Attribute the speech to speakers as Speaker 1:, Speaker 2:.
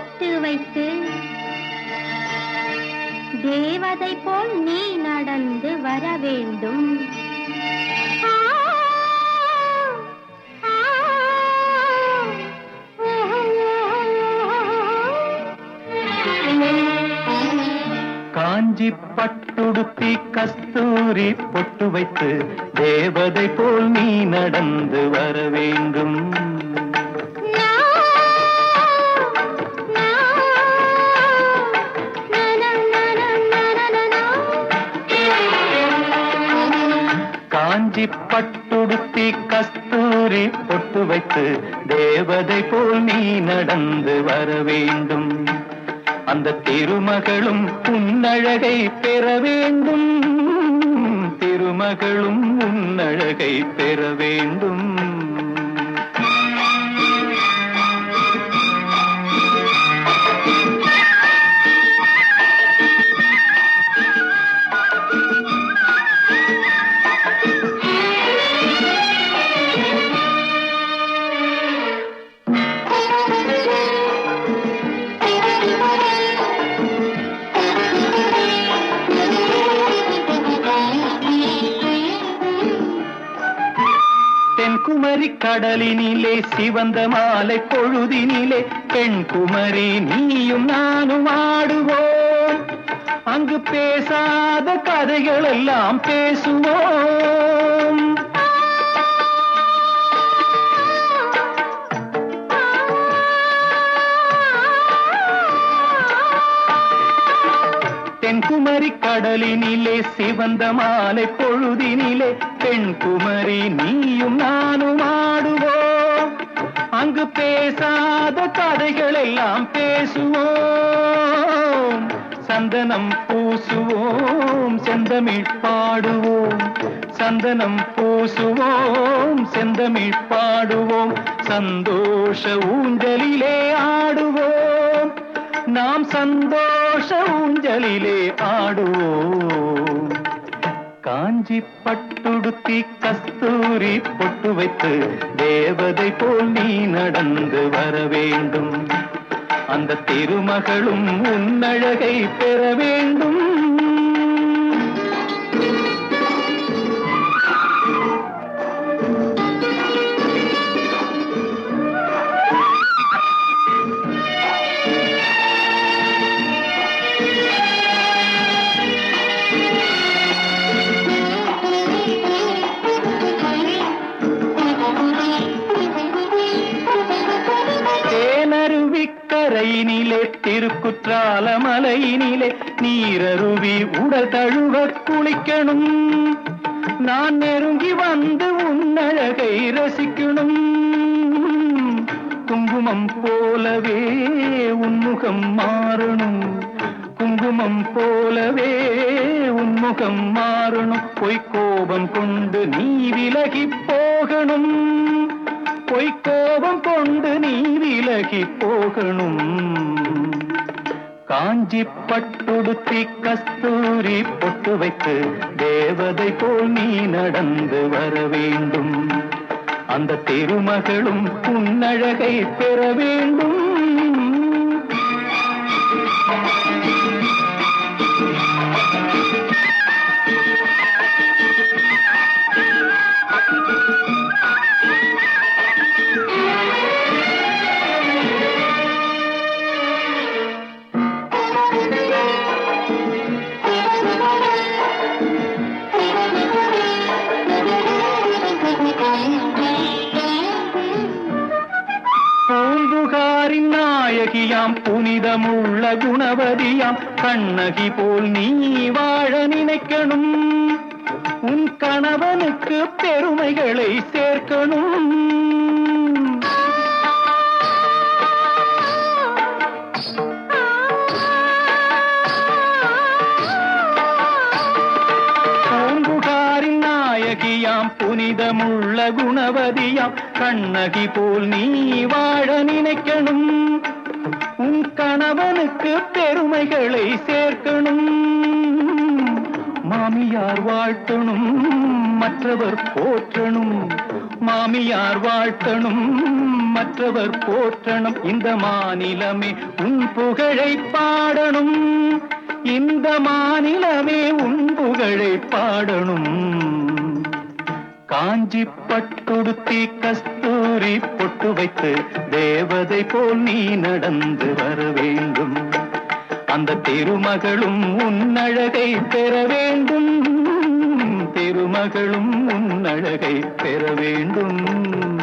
Speaker 1: பொட்டு வைத்து தேவதை போல் நீ நடந்து வர வேண்டும்.
Speaker 2: காஞ்சி பட்டுடுப்பி கஸ்தூரி பொட்டு வைத்து தேவதை போல் நீ நடந்து வர வேண்டும். காஞ்சி பட்டுடுத்தி கஸ்தூரி பொட்டு வைத்து தேவதை போல் நீ நடந்து வர வேண்டும். அந்த திருமகளும் உன்னழகை பெற வேண்டும். திருமகளும் உன்னழகை பெற வேண்டும். தென்குமரி கடலினிலே சிவந்த மாலை பொழுதினிலே பெண் குமரி நீயும் நானும் ஆடுவோம். அங்கு பேசாத கதைகள் எல்லாம் பேசுவோம். தென்குமரி கடலினிலே சிவந்த மாலை பொழுதினிலே பெண் குமரி நீயும் நானும் ஆடுவோம். அங்கு பேசாத கதைகள் எல்லாம் பேசுவோம். சந்தனம் பூசுவோம் செந்தமிழ் பாடுவோம். சந்தனம் பூசுவோம் செந்தமிழ் பாடுவோம். சந்தோஷ ஊஞ்சலிலே ஆடுவோம். நாம் சந்தோஷ சந்தோஷ ஊஞ்சலிலே ஆடுவோம். காஞ்சி பட்டுடுத்தி கஸ்தூரி பொட்டு வைத்து தேவதை போல் நீ நடந்து வர வேண்டும். அந்த திருமகளும் உன்னழகை பெற வேண்டும். மலையினிலே திருக்குற்றால மலையினிலே நீரருவி உடல் தழுவ குளிக்கணும். நான் நெருங்கி வந்து உன்னழகை ரசிக்கணும். குங்குமம் போலவே உன்முகம் மாறணும். குங்குமம் போலவே உன்முகம் மாறணும். பொய்க்கோபம் கொண்டு நீ விலகி போகணும். பொய்க்கோபம் கொண்டு நீ விலகி போகணும் காஞ்சி பட்டுடுத்தி கஸ்தூரி பொட்டு வைத்து தேவதை போல் நீ நடந்து வர வேண்டும் அந்த திருமகளும் உன்னழகை பெற வேண்டும் Thank you. புனிதமுள்ள குணவதியாம். கண்ணகி போல் நீ வாழ நினைக்கணும். உன் கணவனுக்கு பெருமைகளை சேர்க்கணும். நாயகியாம். புனிதமுள்ள குணவதியாம். கண்ணகி போல் நீ வாழ நினைக்கணும். உன் கணவனுக்கு பெருமைகளை சேர்க்கணும். மாமியார் வாழ்த்தணும் மற்றவர் போற்றணும். மாமியார் வாழ்த்தணும் மற்றவர் போற்றணும். இந்த மாநிலமே உன் புகழை பாடணும். இந்த மாநிலமே உன் புகழை பாடணும். காஞ்சி பட்டுடுத்தி கஸ்தூரி பொட்டு வைத்து தேவதை போல் நீ நடந்து வர வேண்டும். அந்த திருமகளும் உன்னழகை பெற வேண்டும். திருமகளும் உன்னழகை பெற வேண்டும்.